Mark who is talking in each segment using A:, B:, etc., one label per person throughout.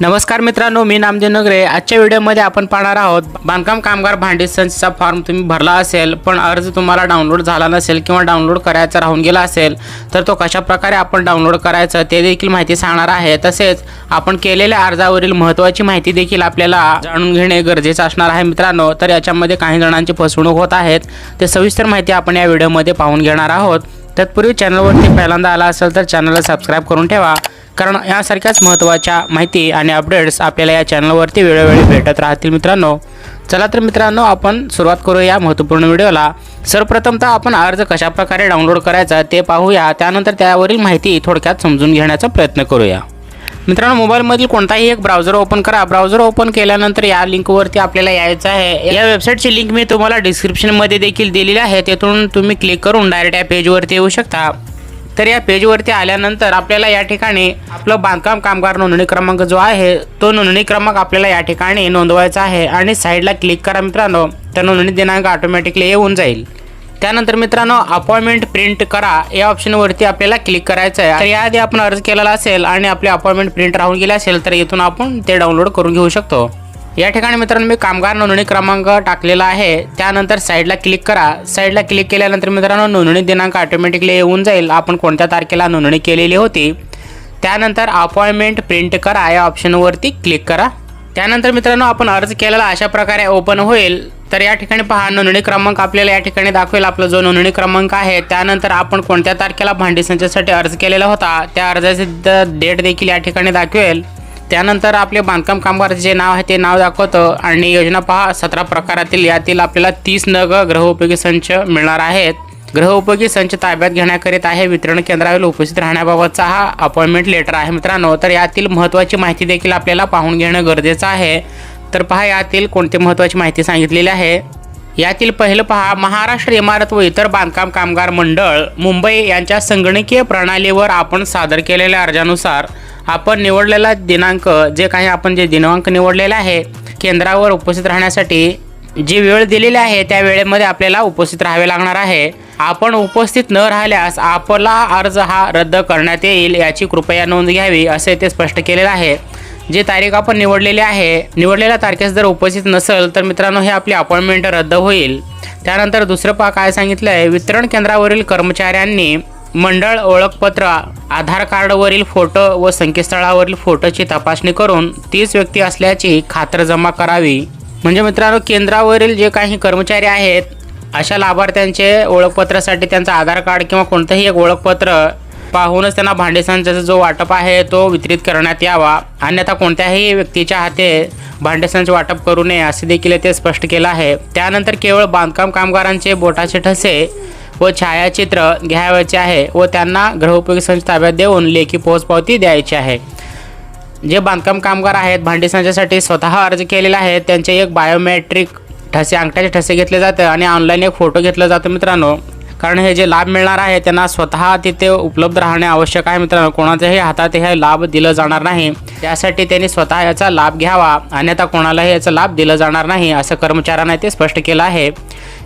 A: नमस्कार मित्रांनो मी नामदेव नगरे. आजच्या व्हिडिओमध्ये आपण पाहणार आहोत बांधकाम कामगार भांडी संचचा फॉर्म तुम्ही भरला असेल पण अर्ज तुम्हाला डाउनलोड झाला नसेल किंवा डाउनलोड करायचा राहून गेला असेल तर तो कशा प्रकारे आपण डाउनलोड करायचं ते देखील माहिती सांगणार आहे. तसेच आपण केलेल्या अर्जावरील महत्त्वाची माहिती देखील आपल्याला जाणून घेणे गरजेचं असणार आहे मित्रांनो. तर याच्यामध्ये काही जणांची फसवणूक होत आहेत ते सविस्तर माहिती आपण या व्हिडिओमध्ये पाहून घेणार आहोत. तत्पूर्वी चॅनलवरती पहिल्यांदा आला असेल तर चॅनलला सबस्क्राईब करून ठेवा. कारण यासारख्याच महत्त्वाच्या माहिती आणि अपडेट्स आपल्याला या चॅनलवरती वेळोवेळी भेटत राहतील मित्रांनो. चला तर मित्रांनो आपण सुरुवात करूया या महत्त्वपूर्ण व्हिडिओला सर्वप्रथमतः आपण अर्ज कशाप्रकारे डाउनलोड करायचा ते पाहूया. त्यानंतर त्यावरील माहिती थोडक्यात समजून घेण्याचा प्रयत्न करूया. मित्रांनो मोबाईलमधील कोणताही एक ब्राउझर ओपन करा. ब्राउझर ओपन केल्यानंतर या लिंकवरती आपल्याला यायचं आहे. या वेबसाईटची लिंक मी तुम्हाला डिस्क्रिप्शनमध्ये देखील दिलेली आहे. तेथून तुम्ही क्लिक करून डायरेक्ट या पेजवरती येऊ शकता. तर या पेजवरती आल्यानंतर आपल्याला या ठिकाणी आपलं बांधकाम कामगार नोंदणी क्रमांक जो आहे तो नोंदणी क्रमांक आपल्याला या ठिकाणी नोंदवायचा आहे आणि साईडला क्लिक करा मित्रांनो तर नोंदणी दिनांक ऑटोमॅटिकली येऊन जाईल. त्यानंतर मित्रांनो अपॉइंटमेंट प्रिंट करा. या ऑप्शनवरती आपल्याला क्लिक करायचं आहे. तर याआधी आपण अर्ज केलेला असेल आणि आपली अपॉइंटमेंट प्रिंट राहून गेली असेल तर इथून आपण ते डाउनलोड करून घेऊ शकतो. या ठिकाणी मित्रांनो मी कामगार नोंदणी क्रमांक टाकलेला आहे. त्यानंतर साईडला क्लिक करा. साईडला क्लिक केल्यानंतर मित्रांनो नोंदणी दिनांक ऑटोमॅटिकली येऊन जाईल. आपण कोणत्या तारखेला नोंदणी केलेली होती? त्यानंतर अपॉइंटमेंट प्रिंट करा. या ऑप्शनवरती क्लिक करा. त्यानंतर मित्रांनो आपण अर्ज केलेला अशा प्रकारे ओपन होईल. तर या ठिकाणी पहा नोंदणी क्रमांक आपल्याला या ठिकाणी दाखवेल. आपला जो नोंदणी क्रमांक आहे त्यानंतर आपण कोणत्या तारखेला भांडी संचासाठी अर्ज केलेला होता त्या अर्जाचे डेट देखील या ठिकाणी दाखवेल. त्यानंतर आपले बांधकाम कामगाराचे जे नाव आहे ते नाव दाखवतं आणि योजना पहा सतरा प्रकारातील यातील आपल्याला तीस नग ग्रहोपयोगी संच मिळणार आहेत. ग्रहउपयोगी संच ताब्यात घेण्याकरिता आहे वितरण केंद्रावर उपस्थित राहण्याबाबतचा हा अपॉइंटमेंट लेटर आहे. मित्रांनो तर यातील महत्त्वाची माहिती देखील आपल्याला पाहून घेणं गरजेचं आहे. तर पहा यातील कोणती महत्त्वाची माहिती सांगितलेली आहे? यातील पहिलं पहा महाराष्ट्र इमारत व इतर बांधकाम कामगार मंडळ मुंबई यांच्या संगणकीय प्रणालीवर आपण सादर केलेल्या अर्जानुसार आपण निवडलेला दिनांक जे काही आपण जे दिनांक निवडलेला आहे केंद्रावर उपस्थित राहण्यासाठी जी वेळ दिलेली आहे त्या वेळेमध्ये आपल्याला उपस्थित राहावे लागणार आहे. आपण उपस्थित न राहिल्यास आपला अर्ज हा रद्द करण्यात येईल याची कृपया नोंद घ्यावी असे ते स्पष्ट केलेलं आहे. जे तारीख आपण निवडलेली आहे निवडलेल्या तारखेस जर उपस्थित नसेल तर मित्रांनो हे आपली अपॉइंटमेंट रद्द होईल. त्यानंतर दुसरं पा काय सांगितलं आहे वितरण केंद्रावरील कर्मचाऱ्यांनी मंडळ ओळखपत्र आधार कार्डवरील फोटो व संकेतस्थळावरील फोटोची तपासणी करून तीच व्यक्ती असल्याची खातरजमा करावी. म्हणजे मित्रांनो केंद्रावरील जे काही कर्मचारी आहेत अशा लाभार्थ्यांचे ओळखपत्रासाठी त्यांचं आधार कार्ड किंवा कोणतंही एक ओळखपत्र पाहूनच त्यांना भांडेसंचाचा जो वाटप आहे तो वितरित करण्यात यावा. अन्यथा कोणत्याही व्यक्तीच्या हाते भांडेसंच वाटप करू नये असे देखील ते स्पष्ट केलं आहे. त्यानंतर केवळ बांधकाम कामगारांचे बोटाचे ठसे व छायाचित्र घ्यावयाचे आहे व त्यांना गृहोपयोगी संच ताब्यात देऊन लेखी पोहोचपावती द्यायची आहे. जे बांधकाम कामगार आहेत भांडी संचासाठी स्वतः अर्ज केलेला आहे त्यांचे एक बायोमेट्रिक ठसे अंगठ्याचे ठसे घेतले जातं आणि ऑनलाईन एक फोटो घेतला जातो मित्रांनो. कारण हे जे लाभ मिळणार आहे त्यांना स्वतः तिथे उपलब्ध राहणे आवश्यक आहे मित्रांनो. कोणाच्याही हातात हे लाभ दिलं जाणार नाही. त्यासाठी त्यांनी स्वतः याचा लाभ घ्यावा. अन्यथा कोणालाही याचा लाभ दिला जाणार नाही असं कर्मचाऱ्यांना ते स्पष्ट केलं आहे.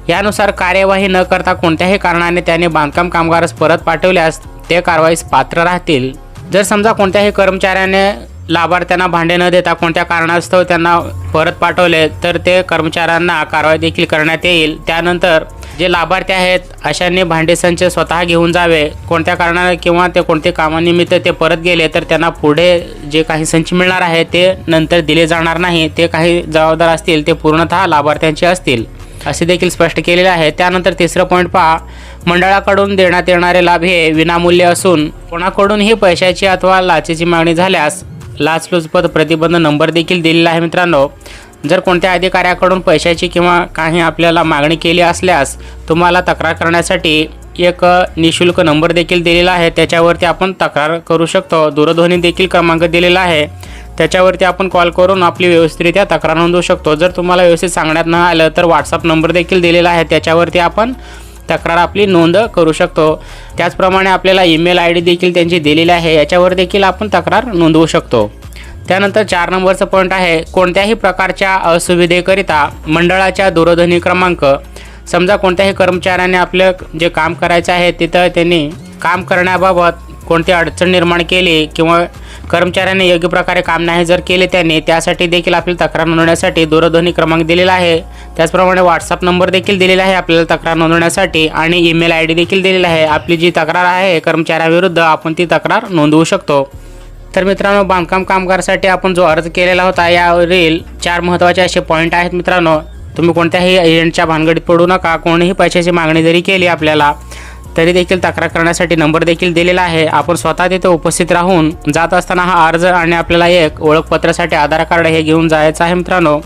A: यानुसार कार्यवाही न करता कोणत्याही कारणाने त्याने बांधकाम कामगारास परत पाठवल्यास ते कारवाईस पात्र राहतील. जर समजा कोणत्याही कर्मचाऱ्याने लाभार्थ्यांना भांडे न देता कोणत्या कारणास्तव त्यांना परत पाठवले तर ते कर्मचाऱ्यांना कारवाई देखील करण्यात येईल. त्यानंतर जे लाभार्थी आहेत अशांनी भांडे संच स्वतः घेऊन जावे. कोणत्या कारणाने किंवा ते कोणते कामानिमित्त ते परत गेले तर त्यांना पुढे जे काही संच मिळणार आहे ते नंतर दिले जाणार नाही. ते काही जबाबदार असतील ते पूर्णतः लाभार्थ्यांचे असतील. असे देखील स्पष्ट केलेले आहे. त्यानंतर तिसरं पॉईंट पहा. मंडळाकडून देण्यात येणारे लाभ हे विनामूल्य असून कोणाकडूनही पैशाची अथवा लाचेची मागणी झाल्यास लाचलुचपत प्रतिबंध नंबर देखील दिलेला आहे मित्रांनो. जर कोणत्या अधिकाऱ्याकडून पैशाची किंवा काही आपल्याला मागणी केली असल्यास तुम्हाला तक्रार करण्यासाठी एक निशुल्क नंबर देखील दिलेला आहे. त्याच्यावरती आपण तक्रार करू शकतो. दूरध्वनी देखील क्रमांक दिलेला आहे. त्याच्यावरती आपण कॉल करून आपली व्यवस्थितरित्या तक्रार नोंदवू शकतो. जर तुम्हाला व्यवस्थित सांगण्यात न आलं तर व्हॉट्सअप नंबर देखील दिलेला आहे. त्याच्यावरती आपण तक्रार आपली नोंद करू शकतो. त्याचप्रमाणे आपल्याला ईमेल आय डी देखील त्यांची दिलेली आहे. याच्यावर देखील आपण तक्रार नोंदवू शकतो. त्यानंतर चार नंबरचं पॉईंट आहे. कोणत्याही प्रकारच्या असुविधेकरिता मंडळाच्या दूरध्वनी क्रमांक समजा कोणत्याही कर्मचाऱ्याने आपलं जे काम करायचं आहे तिथं त्यांनी काम करण्याबाबत कोणती अडचण निर्माण केली किंवा कर्मचाऱ्याने योग्य प्रकारे काम नाही जर केले त्याने त्यासाठी देखील आपल्याला तक्रार नोंदवण्यासाठी दूरध्वनी क्रमांक दिलेला आहे. त्याचप्रमाणे व्हॉट्सअप नंबर देखील दिलेला आहे आपल्याला तक्रार नोंदवण्यासाठी आणि ईमेल आय डी देखील दिलेला आहे. आपली जी तक्रार आहे कर्मचाऱ्याविरुद्ध आपण ती तक्रार नोंदवू शकतो. तर मित्रांनो बांधकाम कामगारसाठी आपण जो अर्ज केलेला होता यावरील चार महत्त्वाचे असे पॉईंट आहेत मित्रांनो. तुम्ही कोणत्याही एजंटच्या भानगडीत पडू नका. कोणीही पैशाची मागणी जरी केली आपल्याला तरी देखील तक्रार करण्यासाठी नंबर देखील दिलेला आहे. आपण स्वतः तिथे उपस्थित राहून जात असताना हा अर्ज आणि आपल्याला एक ओळखपत्रासाठी आधार कार्ड हे घेऊन जायचं आहे मित्रांनो.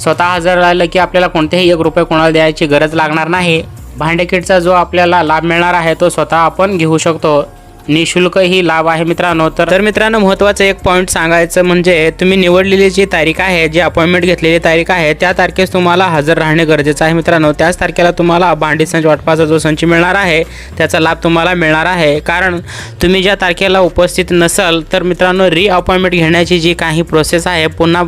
A: स्वतः हजर राहिलं की आपल्याला कोणतेही एक रुपये कोणाला द्यायची गरज लागणार नाही. भांडे किटचा जो आपल्याला लाभ मिळणार आहे तो स्वतः आपण घेऊ शकतो. निशुल्क ही लाभ आहे मित्रांनो. तर मित्रांनो महत्त्वाचं एक पॉईंट सांगायचं म्हणजे तुम्ही निवडलेली जी तारीख आहे जी अपॉइंटमेंट घेतलेली तारीख आहे त्या तारखेस तुम्हाला हजर राहणे गरजेचं आहे मित्रांनो. त्याच तारखेला तुम्हाला भांडी संच वाटपाचा जो संच मिळणार आहे त्याचा लाभ तुम्हाला मिळणार आहे. कारण तुम्ही ज्या तारखेला उपस्थित नसाल तर मित्रांनो री अपॉइंटमेंट घेण्याची जी काही प्रोसेस आहे पुन्हा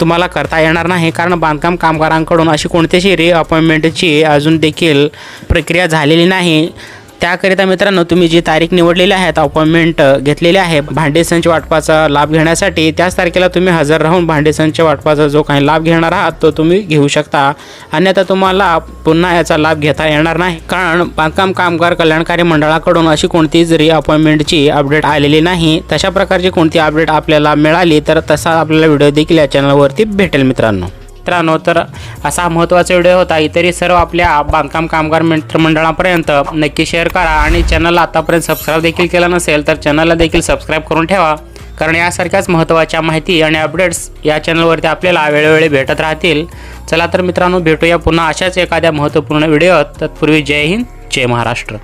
A: तुम्हाला करता येणार नाही. कारण बांधकाम कामगारांकडून अशी कोणतीही री अपॉइंटमेंटची अजून देखील प्रक्रिया झालेली नाही. त्याकरिता मित्रांनो तुम्ही जी तारीख निवडलेली आहे अपॉइंटमेंट घेतलेली आहे भांडे संच वाटपाचा लाभ घेण्यासाठी त्याच तारखेला तुम्ही हजर राहून भांडे संच वाटपाचा जो काही लाभ घेणार आहात तो तुम्ही घेऊ शकता. अन्यथा तुम्हाला पुन्हा याचा लाभ घेता येणार नाही कारण बांधकाम कामगार कल्याणकारी मंडळाकडून अशी कोणतीच री अपॉइंटमेंटची अपडेट आलेली नाही तशा प्रकारची कोणती अपडेट आपल्याला मिळाली तर तसा आपल्याला व्हिडिओ देखील या चॅनलवरती भेटेल मित्रांनो. मित्रांनो तर असा महत्त्वाचा व्हिडिओ होता. इतरही सर्व आपल्या बांधकाम कामगार मित्रमंडळापर्यंत नक्की शेअर करा आणि चॅनलला आतापर्यंत सबस्क्राईब देखील केला नसेल तर चॅनलला देखील सबस्क्राईब करून ठेवा. कारण यासारख्याच महत्त्वाच्या माहिती आणि अपडेट्स या चॅनलवरती आपल्याला वेळोवेळी भेटत राहतील. चला तर मित्रांनो भेटूया पुन्हा अशाच एखाद्या महत्त्वपूर्ण व्हिडिओत. तत्पूर्वी जय हिंद जय महाराष्ट्र.